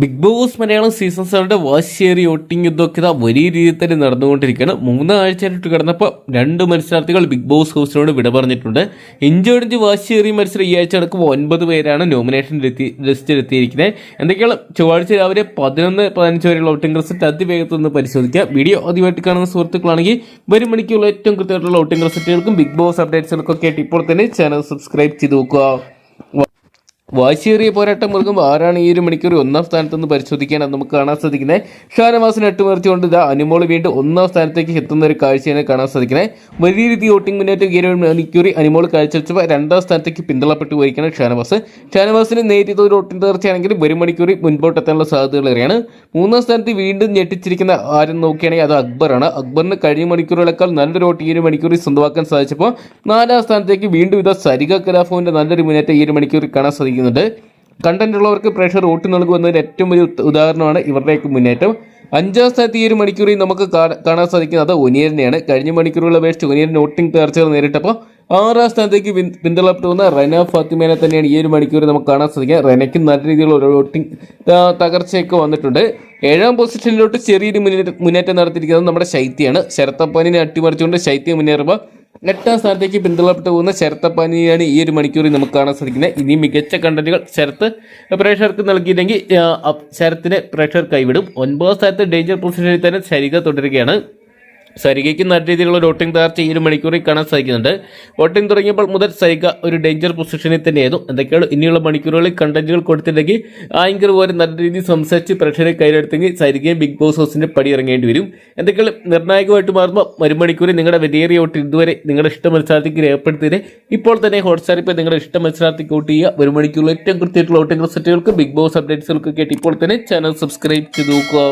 Big Boss Malayalam season സെവന്റെ വാശിയേറി voting യുദ്ധമൊക്കെ ഇതാ വലിയ രീതിയിൽ തന്നെ നടന്നുകൊണ്ടിരിക്കുകയാണ്. മൂന്നാഴ്ചയായിട്ട് കിടന്നപ്പോൾ രണ്ട് മത്സരാർത്ഥികൾ ബിഗ് ബോസ് ഹൗസിനോട് വിട പറഞ്ഞിട്ടുണ്ട്. ഇഞ്ചോടിഞ്ച് വാശിയേറിയ മത്സരം ഈ ആഴ്ച നടക്കുമ്പോൾ ഒൻപത് പേരാണ് നോമിനേഷൻ ലിസ്റ്റിൽ എത്തിയിരിക്കുന്നത് എന്തൊക്കെയാണ്? ചൊവ്വാഴ്ച രാവിലെ പതിനൊന്ന് പതിനഞ്ച് വരെയുള്ള വോട്ടിംഗ് റിസൾട്ട് അതിവേഗത്തിൽ നിന്ന് പരിശോധിക്കുക. വീഡിയോ ആദ്യമായിട്ട് കാണുന്ന സുഹൃത്തുക്കളാണെങ്കിൽ വരും മണിക്കുള്ള ഏറ്റവും കൃത്യമായിട്ടുള്ള വോട്ടിംഗ് റിസൾട്ടുകൾക്കും ബിഗ് ബോസ് അപ്ഡേറ്റ്സുകൾക്കൊക്കെ ആയിട്ട് ഇപ്പോൾ തന്നെ ചാനൽ സബ്സ്ക്രൈബ് ചെയ്ത് നോക്കുക. വാശിയേറിയ പോരാട്ടം മുറുകുമ്പോൾ ആരാണ് ഈ ഒരു മണിക്കൂർ ഒന്നാം സ്ഥാനത്തെന്ന് പരിശോധിക്കാനാണ് നമുക്ക് കാണാൻ സാധിക്കുന്നത്? ഷാനവാസിന് അട്ടുമറിച്ചുകൊണ്ട് ഇതാ അനുമോൾ വീണ്ടും ഒന്നാം സ്ഥാനത്തേക്ക് എത്തുന്ന ഒരു കാഴ്ചയാണ് കാണാൻ സാധിക്കുന്നത്. വലിയ രീതി വോട്ടിംഗ് മുന്നേറ്റം ഈ ഒരു മണിക്കൂർ അനുമോൾ കാഴ്ചവെച്ചപ്പോൾ രണ്ടാം സ്ഥാനത്തേക്ക് പിന്തള്ളപ്പെട്ടു പോയിരിക്കുകയാണ് ഷാനവാസ്. ഷാനവാസിന് നേരിട്ട് ഒരു വോട്ടിംഗ് തീർച്ചയാണെങ്കിലും ഒരു മണിക്കൂർ മുൻപോട്ട് എത്താനുള്ള സാധ്യതകൾ ഏറെയാണ്. മൂന്നാം സ്ഥാനത്ത് വീണ്ടും ഞെട്ടിച്ചിരിക്കുന്ന ആരും നോക്കുകയാണെങ്കിൽ അത് അക്ബറാണ്. അക്ബറിന് കഴിഞ്ഞ മണിക്കൂറുകളേക്കാൾ നല്ലൊരു വോട്ട് ഈ ഒരു മണിക്കൂറിൽ സ്വന്തമാക്കാൻ സാധിച്ചപ്പോൾ നാലാം സ്ഥാനത്തേക്ക് വീണ്ടും ഇതാ സരിക കലാഫോന്റെ നല്ലൊരു മുന്നേറ്റം ഈ ഒരു മണിക്കൂറിൽ കാണാൻ സാധിക്കുന്നുണ്ട് കണ്ടന്റ് ഉള്ളവർക്ക് പ്രേക്ഷകർ വോട്ട് നൽകുമെന്നതിന് ഏറ്റവും വലിയ ഉദാഹരണമാണ് ഇവരുടെയൊക്കെ മുന്നേറ്റം. അഞ്ചാം സ്ഥാനത്ത് ഈ ഒരു മണിക്കൂറിൽ നമുക്ക് കാണാൻ സാധിക്കുന്നത് ഒനിയറിനെയാണ് കഴിഞ്ഞ മണിക്കൂറുകളെ അപേക്ഷിച്ച് ഒനിയറിന് വോട്ടിംഗ് തകർച്ചകൾ നേരിട്ടപ്പോൾ ആറാം സ്ഥാനത്തേക്ക് പിന്തള്ളപ്പെട്ട് വന്ന റന ഫാത്തിമേനെ തന്നെയാണ് ഈ ഒരു മണിക്കൂറിൽ നമുക്ക് കാണാൻ സാധിക്കുക റെനയ്ക്ക് നല്ല രീതിയിലുള്ള ഒരു വോട്ടിംഗ് തകർച്ചയൊക്കെ വന്നിട്ടുണ്ട്. ഏഴാം പൊസിഷനിലോട്ട് ചെറിയൊരു മുന്നേറ്റം നടത്തിയിരിക്കുന്നത് നമ്മുടെ ശൈത്യാണ് ശരത്തപ്പാനിനെ അട്ടിമറിച്ചുകൊണ്ട് ശൈത്യം മുന്നേറുമ്പോൾ എട്ടാം സ്ഥാനത്തേക്ക് പിന്തള്ളപ്പെട്ടു പോകുന്ന ശരത്തപ്പാനിയാണ് ഈ ഒരു മണിക്കൂറിൽ നമുക്ക് കാണാൻ സാധിക്കുന്നത്. ഇനി മികച്ച കണ്ടന്റുകൾ ശരത്ത് പ്രേക്ഷകർക്ക് നൽകിയില്ലെങ്കിൽ ശരത്തിനെ പ്രേക്ഷകർ കൈവിടും. ഒൻപതാം സ്ഥാനത്ത് ഡേഞ്ചർ പൊസിഷനിൽ തന്നെ ശരിക തുടരുകയാണ്. സരികയ്ക്ക് നല്ല രീതിയിലുള്ള ഡോട്ടിംഗ് തകർച്ച ഈ ഒരു മണിക്കൂറിൽ കാണാൻ സാധിക്കുന്നുണ്ട്. വോട്ടിംഗ് തുടങ്ങിയപ്പോൾ മുതൽ സരിക ഒരു ഡേഞ്ചർ പൊസിഷനിൽ തന്നെയായിരുന്നു എന്തൊക്കെയാണ് ഇനിയുള്ള മണിക്കൂറുകളിൽ കണ്ടന്റുകൾ കൊടുത്തില്ലെങ്കിൽ ആങ്കർ പോലെ നല്ല രീതിയിൽ സംസാരിച്ച് പ്രേക്ഷകരെ കയ്യിലെടുത്തെങ്കിൽ സരികയും ബിഗ് ബോസ് ഹൗസിന്റെ പടി ഇറങ്ങേണ്ടി വരും. എന്തൊക്കെയാണ് നിർണായകമായിട്ട് മാറുമ്പോൾ ഒരു മണിക്കൂറിൽ നിങ്ങളുടെ വലിയേറിയ വോട്ട് ഇതുവരെ നിങ്ങളുടെ ഇഷ്ട മത്സരാർത്ഥിക്ക് രേഖപ്പെടുത്തിയത് ഇപ്പോൾ തന്നെ ഹോട്ട്സ്റ്റാറിൽ ഇപ്പോൾ നിങ്ങളുടെ ഇഷ്ട മത്സരാർത്ഥിക്ക് വോട്ട് ചെയ്യുക. ഒരു മണിക്കൂറിൽ ഏറ്റവും കൃത്യമായിട്ടുള്ള വോട്ടിംഗ് റിസൾട്ടുകൾക്ക് ബിഗ് ബോസ് അപ്ഡേറ്റ്സുകൾക്ക് കേട്ട് ഇപ്പോൾ തന്നെ ചാനൽ സബ്സ്ക്രൈബ് ചെയ്ത് നോക്കുക.